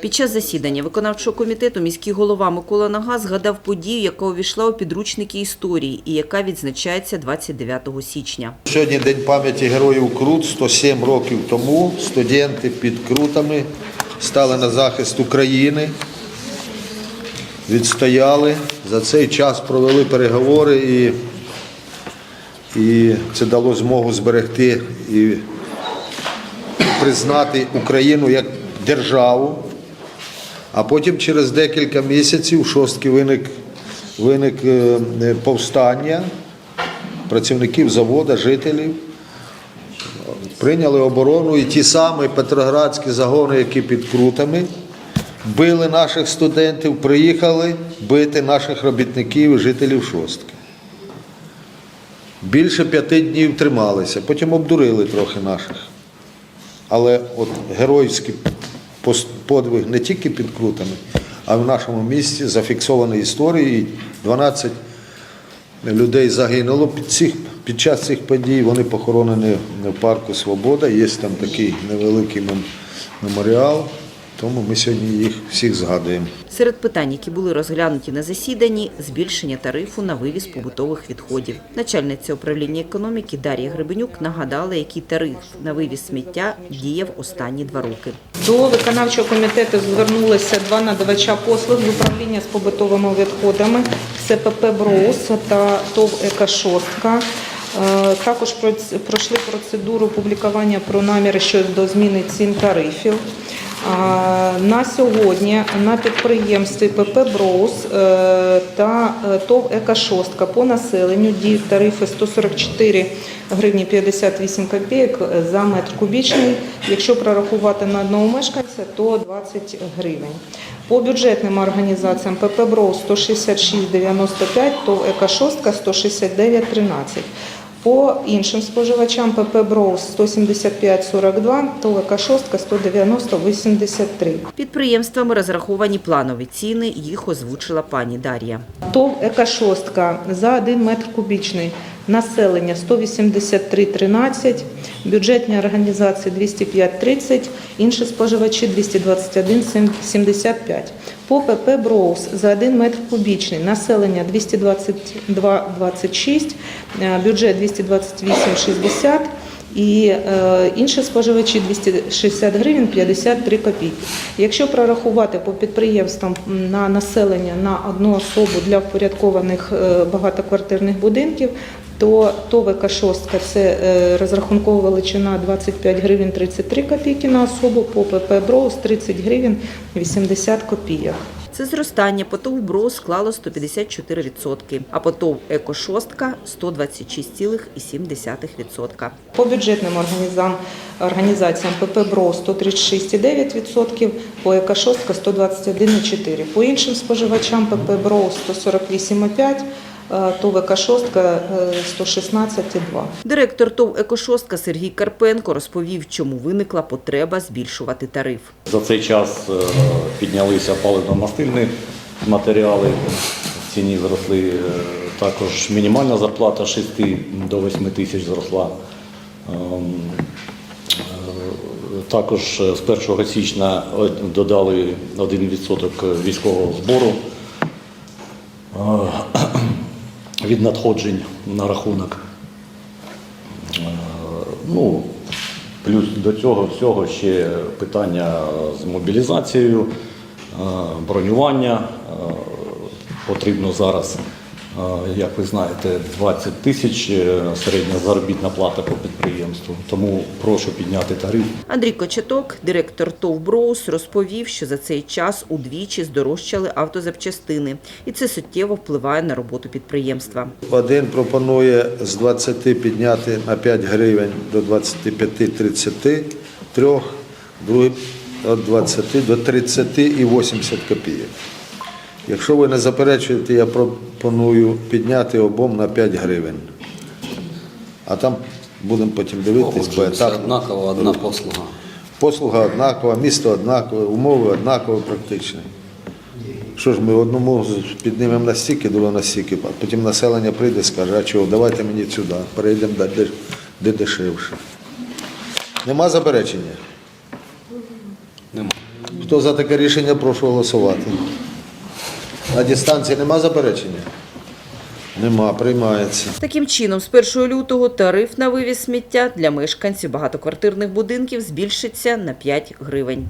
Під час засідання виконавчого комітету міський голова Микола Нага згадав подію, яка увійшла у підручники історії і яка відзначається 29 січня. Сьогодні День пам'яті героїв Крут. 107 років тому студенти під Крутами стали на захист України, відстояли. За цей час провели переговори і, і це дало змогу зберегти і признати Україну як державу. А потім через декілька місяців шостки виник, виник е, е, повстання працівників заводу, жителів. Прийняли оборону і ті самі петроградські загони, які під крутами, били наших студентів, приїхали бити наших робітників і жителів шостки. Більше п'яти днів трималися, потім обдурили трохи наших. Але от геройський пос- подвиг не тільки під крутами, а в нашому місті зафіксований історією. 12 людей загинуло під, цих, під час цих подій. Вони похоронені в парку Свобода. Є там такий невеликий меморіал, тому ми сьогодні їх всіх згадуємо. Серед питань, які були розглянуті на засіданні, збільшення тарифу на вивіз побутових відходів. Начальниця управління економіки Дар'я Гребенюк нагадала, який тариф на вивіз сміття діяв останні два роки. До виконавчого комітету звернулися два надавача послуг з управління з побутовими відходами СПП «Броус» та ТОВ «Екошостка». Е, Також пройшли процедуру публікування про наміри щодо зміни цін тарифів. На сьогодні на підприємстві ПП «Броус» е, та е, ТОВ «Екошостка» по населенню діють тарифи 144 гривні 58 копійок за метр кубічний. Якщо прорахувати на одного мешканця, то 20 гривень. По бюджетним організаціям ПП «Броус» 166,95, ТОВ «Екошостка» 169,13. По іншим споживачам ПП «Броус» 175,42, ТОВ «Екошостка» 190,83. Підприємствами розраховані планові ціни, їх озвучила пані Дар'я. ТОВ «Екошостка» за 1 метр кубічний. Населення 183,13, бюджетні організації 205,30, інші споживачі 221,75. По ПП «Броус» за 1 метр кубічний. Населення 222,26, е, бюджет 228,60 і е, інші споживачі 260 гривень 53 копійки. Якщо прорахувати по підприємствам на населення на одну особу для впорядкованих е, багатоквартирних будинків, то ТОВ «Шостка» – це е, розрахункова величина 25 гривень 33 копійки на особу, по ПП «Броус» 30 гривень 80 копійок. Це зростання по ТОВ БРО склало 154%, а по ТОВ «Екошостка» – 126,7%. По бюджетним організаціям ПП БРО 136,9%, по «Екошостка» 121,4%. По іншим споживачам ПП БРО 148,5%, е, ТОВ «Екошостка» е, 116,2%. Директор ТОВ «Екошостка» Сергій Карпенко розповів, чому виникла потреба збільшувати тариф. За цей час е, піднялися паливно-мастильні матеріали, в ціні зросли е, також мінімальна зарплата 6 до 8 тисяч зросла. Ем, е, Також е, з 1 січня е, додали 1% військового збору е, від надходжень на рахунок. Е, Ну, плюс до цього всього ще питання з мобілізацією, е, бронювання. Е, Потрібно зараз, як ви знаєте, 20 тисяч е, середня заробітна плата по підприємству. Тому прошу підняти тариф. Андрій Кочеток, директор ТОВ «Броус», розповів, що за цей час удвічі здорожчали автозапчастини, і це суттєво впливає на роботу підприємства. Один пропонує з 20 підняти на 5 гривень до 25-33, другий від 20 до 30 і 80 копійок. Якщо ви не заперечуєте, я пропоную підняти обом на 5 гривень. А там будемо потім дивитись, так однаково одна послуга. послуга однакова, місто однакове, умови однакові практично. Що ж, ми одному піднімемо настільки, другого настільки, а потім населення прийде і скаже, а чого, давайте мені сюди, перейдемо де, де, де дешевше. Нема заперечення? Нема. Хто за таке рішення, прошу голосувати. На дистанції нема заперечення? Нема, приймається. Таким чином, з 1 лютого тариф на вивіз сміття для мешканців багатоквартирних будинків збільшиться на 5 гривень.